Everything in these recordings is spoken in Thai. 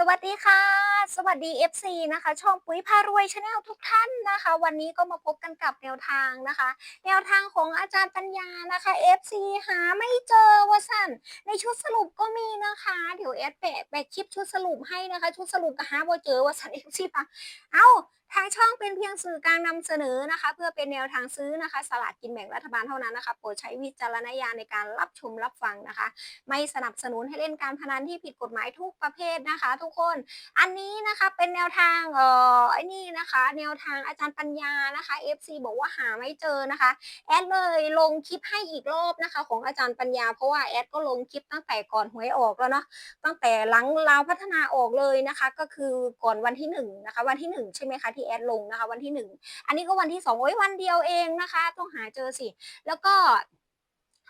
สวัสดีค่ะ สวัสดี FC นะคะ ช่องปุ๋ยพารวยชาแนลทุกท่านนะคะ วันนี้ก็มาพบกันกับแนวทางนะคะ แนวทางของอาจารย์ปัญญานะคะ FC หาไม่เจอวะสันในชุดสรุปก็มีนะคะ เดี๋ยวแอดแปะแปะคลิปชุดสรุปให้นะคะ ชุดสรุปหาบ่เจอวะสัน FC ปะเอ้าทางช่องเป็นเพียงสื่อกลางนำเสนอนะคะ เพื่อเป็นแนวทางซื้อนะคะ สลากกินแบ่งรัฐบาลเท่านั้นนะคะ โปรดใช้วิจารณญาณในการรับชมรับฟังนะคะ ไม่สนับสนุนให้เล่นการพนันที่ผิดกฎหมายทุกประเภทนะคะ ทุกคนอันนี้นะคะเป็นแนวทางเอ่อไอ้นี่นะคะ แนวทางอาจารย์ปัญญานะคะ FC บอกว่าหาไม่เจอนะคะแอดเลยลงคลิปให้อีกรอบนะคะ ของอาจารย์ปัญญา เพราะว่าแอดก็ลงคลิปตั้งแต่ก่อนหวยออกแล้วเนาะตั้งแต่หลังเราพัฒนาออกเลยนะคะ ก็คือก่อนวันที่หนึ่งนะคะวันที่หนึ่งใช่ไหมคะที่แอดลงนะคะ วันที่หนึ่งอันนี้ก็วันที่สองโอ้ยวันเดียวเองนะคะ ต้องหาเจอสิ แล้วก็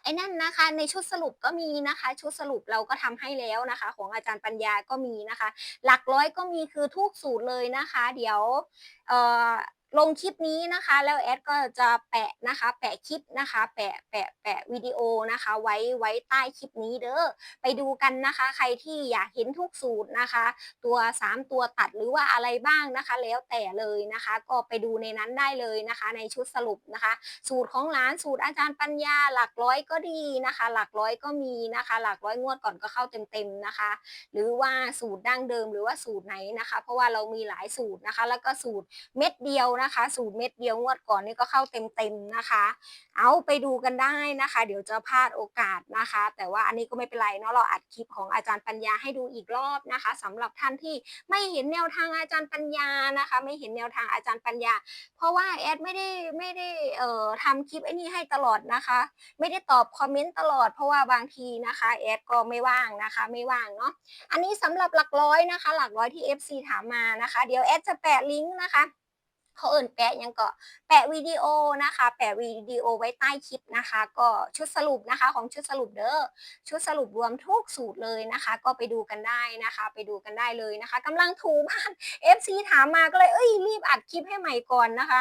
ไอ้นั่นนะคะในชุดสรุปก็มีนะคะ ชุดสรุปเราก็ทำให้แล้วนะคะ ของอาจารย์ปัญญาก็มีนะคะ หลักร้อยก็มีคือทุกสูตรเลยนะคะ เดี๋ยวเอ่อ ลงคลิปนี้นะคะ แล้วแอดก็จะแปะนะคะ แปะคลิปนะคะ แปะแปะแปะวิดีโอนะคะ ไว้ไว้ใต้คลิปนี้เด้อไปดูกันนะคะ ใครที่อยากเห็นทุกสูตรนะคะ ตัว 3 ตัวตัดหรือว่าอะไรบ้างนะคะ แล้วแต่เลยนะคะ ก็ไปดูในนั้นได้เลยนะคะ ในชุดสรุปนะคะ สูตรของร้านสูตรอาจารย์ปัญญาหลักร้อยก็ดีนะคะ หลักร้อยก็มีนะคะ หลักร้อยงวดก่อนก็เข้าเต็มๆนะคะ หรือว่าสูตรดั้งเดิมหรือว่าสูตรไหนนะคะ เพราะว่าเรามีหลายสูตรนะคะ แล้วก็สูตรเม็ดเดียวนะคะสูตรเม็ดเดียวงวดก่อนนี่ก็เข้าเต็มๆนะคะ เอาไปดูกันได้นะคะ เดี๋ยวจะพลาดโอกาสนะคะ แต่ว่าอันนี้ก็ไม่เป็นไรเนาะเราอัดคลิปของอาจารย์ปัญญาให้ดูอีกรอบนะคะสำหรับท่านที่ไม่เห็นแนวทางอาจารย์ปัญญานะคะ ไม่เห็นแนวทางอาจารย์ปัญญา เพราะว่าแอดไม่ได้ไม่ได้เอ่อทำคลิปไอ้นี่ให้ตลอดนะคะ ไม่ได้ตอบคอมเมนต์ตลอดเพราะว่าบางทีนะคะแอดก็ไม่ว่างนะคะไม่ว่างเนาะอันนี้สำหรับหลักร้อยนะคะ หลักร้อยที่ FC ถามมานะคะ เดี๋ยวแอดจะแปะลิงก์นะคะ เขาเอิ่นแปะยังก็แปะวิดีโอนะคะ แปะวิดีโอไว้ใต้คลิปนะคะ ก็ชุดสรุปนะคะของชุดสรุปเด้อชุดสรุปรวมทุกสูตรเลยนะคะ ก็ไปดูกันได้นะคะ ไปดูกันได้เลยนะคะกำลังถูบ้าน FC ถามมาก็เลยเอ้ยรีบอัดคลิปให้ใหม่ก่อนนะคะ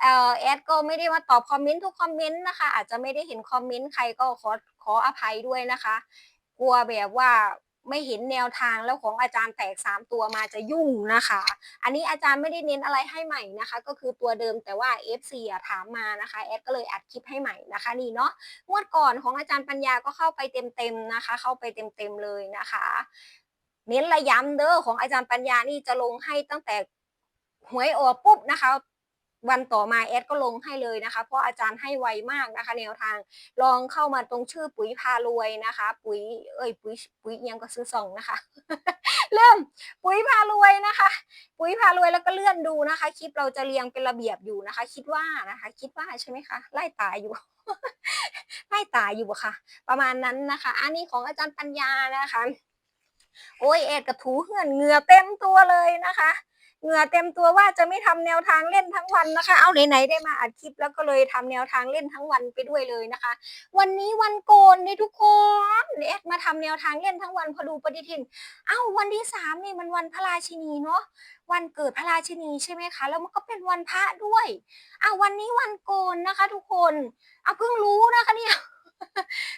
เอ่อแอดก็ไม่ได้มาตอบคอมเมนต์ทุกคอมเมนต์นะคะ อาจจะไม่ได้เห็นคอมเมนต์ใครก็ขอขออภัยด้วยนะคะ กลัวแบบว่า ไม่เห็นแนวทางแล้วของอาจารย์แตกสามตัวมาจะยุ่งนะคะ อันนี้อาจารย์ไม่ได้เน้นอะไรให้ใหม่นะคะ ก็คือตัวเดิมแต่ว่า FC อะถามมานะคะแอดก็เลยอัดคลิปให้ใหม่นะคะนี่เนาะงวดก่อนของอาจารย์ปัญญาก็เข้าไปเต็มๆนะคะ เข้าไปเต็มๆเลยนะคะเน้นระย้ำเด้อของอาจารย์ปัญญานี่จะลงให้ตั้งแต่หวยออกปุ๊บนะคะ วันต่อมาแอดก็ลงให้เลยนะคะ เพราะอาจารย์ให้ไวมากนะคะ แนวทางลองเข้ามาตรงชื่อปุ๋ยพารวยนะคะ ปุ๋ยเอ้ยปุ๋ยปุ๋ยเอียงก็ซื้อสองนะคะ เริ่มปุ๋ยพารวยนะคะ ปุ๋ยพารวยแล้วก็เลื่อนดูนะคะ คลิปเราจะเรียงเป็นระเบียบอยู่นะคะ คิดว่านะคะ คิดว่าใช่ไหมคะไล่ตายอยู่ไล่ตายอยู่อะค่ะ ประมาณนั้นนะคะ อันนี้ของอาจารย์ปัญญานะคะ โอ้ยเอ็ดกระถูเหือนเหงื่อเต็มตัวเลยนะคะ เหงื่อเต็มตัวว่าจะไม่ทำแนวทางเล่นทั้งวันนะคะ เอาไหนๆได้มาอัดคลิปแล้วก็เลยทำแนวทางเล่นทั้งวันไปด้วยเลยนะคะ วันนี้วันโกนเลยทุกคนเอ็ดมาทำแนวทางเล่นทั้งวันพอดูปฏิทิน เอ้าวันที่สามนี่มันวันพระราชินีเนาะวันเกิดพระราชินีใช่ไหมคะ แล้วมันก็เป็นวันพระด้วยอ้าววันนี้วันโกนนะคะ ทุกคนเอาเพิ่งรู้นะคะเนี่ย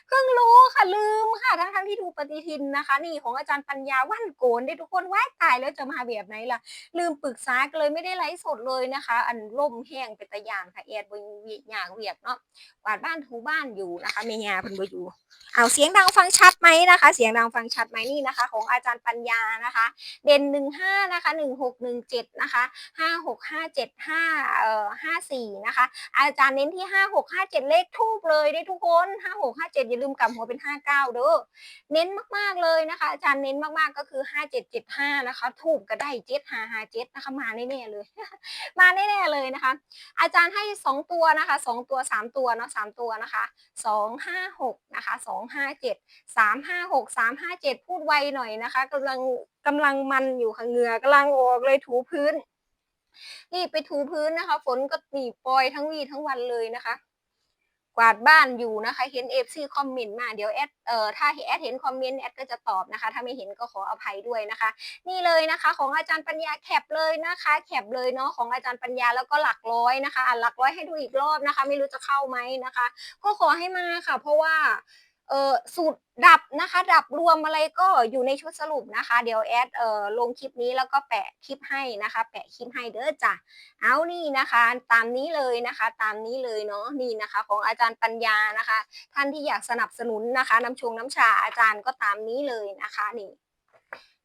เพิ่งรู้ค่ะลืมค่ะทั้งทั้งๆที่ดูปฏิทินนะคะ นี่ของอาจารย์ปัญญาวันโกนได้ทุกคนว้ายตายแล้วจะมาแบบไหนล่ะ ลืมปรึกษาเลยไม่ได้ไลฟ์สดเลยนะคะ อันล่มแห้งเป็นตะยานค่ะแอดบนเวียหยางเวียกเนาะกวาดบ้านถูบ้านอยู่นะคะเมียาเพิ่นบ่อยู่เอาเสียงดังฟังชัดไหมนะคะ เสียงดังฟังชัดไหมนี่นะคะ ของอาจารย์ปัญญานะคะ เด่นหนึ่งห้านะคะหนึ่งหกหนึ่งเจ็ดนะคะห้าหกห้าเจ็ดห้าเอ่อห้าสี่นะคะ อาจารย์เน้นที่ห้าหกห้าเจ็ดเลขทูบเลยได้ทุกคนห้าหกห้าเจ็ดอย่าลืมกลับหัวเป็นห้าเก้าเด้อเน้นมากๆเลยนะคะ อาจารย์เน้นมากๆก็คือห้าเจ็ดเจ็ดห้านะคะทูบก็ได้เจ็ดห้าห้าเจ็ดนะคะมาแน่ๆเลย มาแน่ๆเลยนะคะ อาจารย์ให้สองตัวนะคะสองตัวสามตัวเนาะสามตัวนะคะสองห้าหกนะคะสองห้าเจ็ดสามห้าหกสามห้าเจ็ดพูดไวหน่อยนะคะกำลังกำลังมันอยู่ค่ะเหงื่อกำลังออกเลยถูพื้นนี่ไปถูพื้นนะคะ ฝนก็หนีปล่อยทั้งวีทั้งวันเลยนะคะ กวาดบ้านอยู่นะคะ เห็นเอฟซีคอมเมนต์มา เดี๋ยวแอด เอ่อ ถ้าแอดเห็นคอมเมนต์แอดก็จะตอบนะคะ ถ้าไม่เห็นก็ขออภัยด้วยนะคะ นี่เลยนะคะของอาจารย์ปัญญาแคปเลยนะคะ แคปเลยเนาะของอาจารย์ปัญญาแล้วก็หลักร้อยนะคะ อะหลักร้อยให้ดูอีกรอบนะคะ ไม่รู้จะเข้าไหมนะคะ ก็ขอให้มาค่ะ เพราะว่า เออสูตรดับนะคะ ดับรวมอะไรก็อยู่ในชุดสรุปนะคะ เดี๋ยวแอดเอ่อลงคลิปนี้แล้วก็แปะคลิปให้นะคะ แปะคลิปให้เด้อจ้ะเอานี่นะคะ ตามนี้เลยนะคะ ตามนี้เลยเนาะนี่นะคะ ของอาจารย์ปัญญานะคะ ท่านที่อยากสนับสนุนนะคะน้ำชงน้ำชาอาจารย์ก็ตามนี้เลยนะคะนี่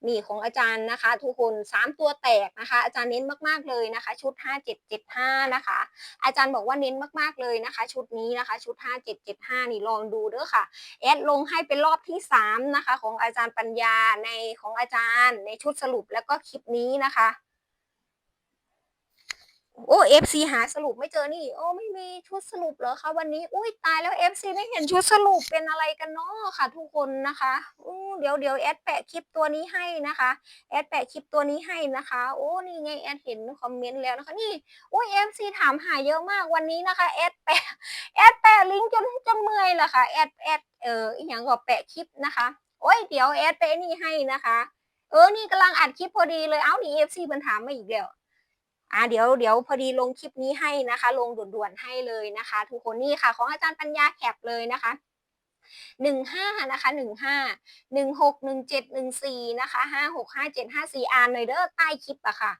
นี่ของอาจารย์นะคะ ทุกคนสามตัวแตกนะคะ อาจารย์เน้นมากๆเลยนะคะ ชุด 5775 นะคะ อาจารย์บอกว่าเน้นมากๆเลยนะคะ ชุดนี้นะคะ ชุด 5775 นี่ลองดูเด้อค่ะแอดลงให้เป็นรอบที่ 3 นะคะ ของอาจารย์ปัญญาในของอาจารย์ในชุดสรุปแล้วก็คลิปนี้นะคะ โอ้ FC หาสรุปไม่เจอนี่ โอ้ไม่มีชุดสรุปเหรอคะวันนี้อุ้ยตายแล้ว FC ไม่เห็นชุดสรุปเป็นอะไรกันเนาะค่ะ ทุกคนนะคะอู้เดี๋ยวเดี๋ยวแอดแปะคลิปตัวนี้ให้นะคะแอดแปะคลิปตัวนี้ให้นะคะ โอ้นี่ไงแอดเห็นคอมเมนต์แล้วนะคะนี่โอ้ย FC ถามหาเยอะมากวันนี้นะคะแอดแปะแอดแปะลิงก์จนจนเมื่อยละค่ะแอดแอดเอออีกอย่างก็แปะคลิปนะคะโอ้ยเดี๋ยวแอดไปะนี่ให้นะคะ เออนี่กำลังอัดคลิปพอดีเลยเอ้านี่ FC มันถามมาอีกแล้ว อ่าเดี๋ยวเดี๋ยวพอดีลงคลิปนี้ให้นะคะ ลงด่วนๆให้เลยนะคะ ทุกคนนี่ค่ะ ของอาจารย์ปัญญาแคปเลยนะคะหนึ่งห้านะคะหนึ่งห้าหนึ่งหกหนึ่งเจ็ดหนึ่งสี่นะคะห้าหกห้าเจ็ดห้าสี่อ่านหน่อยเด้อใต้คลิปอะค่ะ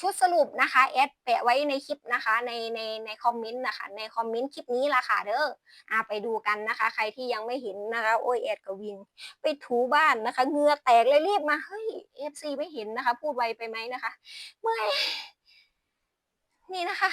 ชุดสรุปนะคะแอดแปะไว้ในคลิปนะคะในในในคอมเมนต์นะคะในคอมเมนต์คลิปนี้ละค่ะเด้ออ่าไปดูกันนะคะ ใครที่ยังไม่เห็นนะคะโอ้ยแอดกับวิงไปถูบ้านนะคะเงือแตกเลยรีบมาเฮ้ยเอฟซีไม่เห็นนะคะ พูดไวไปไหมนะคะ เมื่อย นี่นะคะ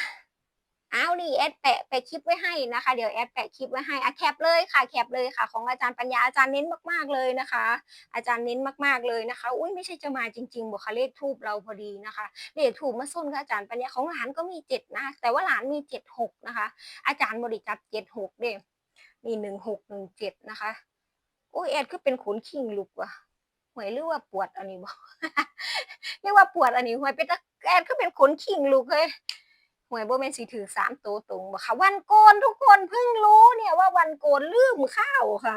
เอานี่แอดแปะแปะคลิปไว้ให้นะคะ เดี๋ยวแอดแปะคลิปไว้ให้อะแคปเลยค่ะแคปเลยค่ะ ของอาจารย์ปัญญาอาจารย์เน้นมากๆเลยนะคะ อาจารย์เน้นมากๆเลยนะคะ อุ้ยไม่ใช่จะมาจริงๆบอกค่ะเลขทูบเราพอดีนะคะเลขทูบมาส้นกับอาจารย์ปัญญาของหลานก็มีเจ็ดนะ แต่ว่าหลานมีเจ็ดหกนะคะ อาจารย์บริจับเจ็ดหกเด้นี่หนึ่งหกหนึ่งเจ็ดนะคะโอ้ยแอดก็เป็นขนขิงลุกว่ะหวยหรือว่าปวดอันนี้บอกเรียกว่าปวดอันนี้หวยเป็นตะ แอดก็เป็นขนขิงลูกเลยหวยโบแมนสีถือสามตัวตรงบอกค่ะ วันโกนทุกคนเพิ่งรู้เนี่ยว่าวันโกนลืมข้าวค่ะ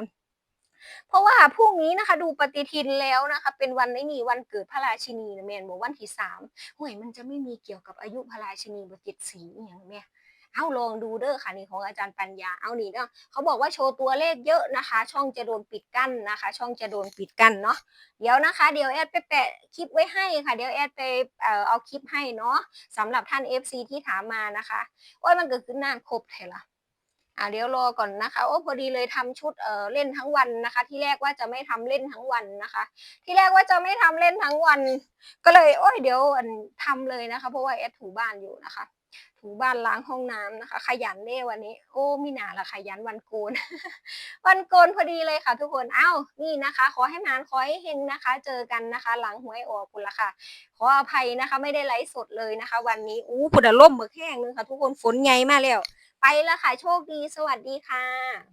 เพราะว่าพรุ่งนี้นะคะ ดูปฏิทินแล้วนะคะ เป็นวันไม่มีวันเกิดพระราชินีนะแมนบอกวันที่สามหวยมันจะไม่มีเกี่ยวกับอายุพระราชินีบเจ็ดสีอย่างเงี้ย เอาลองดูเด้อค่ะนี่ของอาจารย์ปัญญาเอานี่เนาะเขาบอกว่าโชว์ตัวเลขเยอะนะคะ ช่องจะโดนปิดกั้นนะคะ ช่องจะโดนปิดกั้นเนาะเดี๋ยวนะคะ เดี๋ยวแอดไปแปะคลิปไว้ให้ค่ะเดี๋ยวแอดไปเอ่อเอาคลิปให้เนาะสำหรับท่าน FC ที่ถามมานะคะโอ้ยมันเกิดขึ้นนานครบเทละอ่าเดี๋ยวรอก่อนนะคะ โอ้พอดีเลยทำชุดเอ่อเล่นทั้งวันนะคะ ที่แรกว่าจะไม่ทำเล่นทั้งวันนะคะ ที่แรกว่าจะไม่ทำเล่นทั้งวัน ก็เลย โอ้ยเดี๋ยวอันทำเลยนะคะ เพราะว่าแอดถูบ้านอยู่นะคะ ถูบ้านล้างห้องน้ำนะคะ ขยันเน่วันนี้ โอ้มีหนาละขยันวันโกน วันโกนพอดีเลยค่ะ ทุกคนเอ้านี่นะคะ ขอให้มานขอให้เฮงนะคะ เจอกันนะคะ หลังหวยออกคุณละค่ะ ขออภัยนะคะ ไม่ได้ไลฟ์สดเลยนะคะ วันนี้อู้ผุดล่มเมือแห้งนึงค่ะ ทุกคนฝนใหญ่มากแล้วไปละค่ะโชคดีสวัสดีค่ะ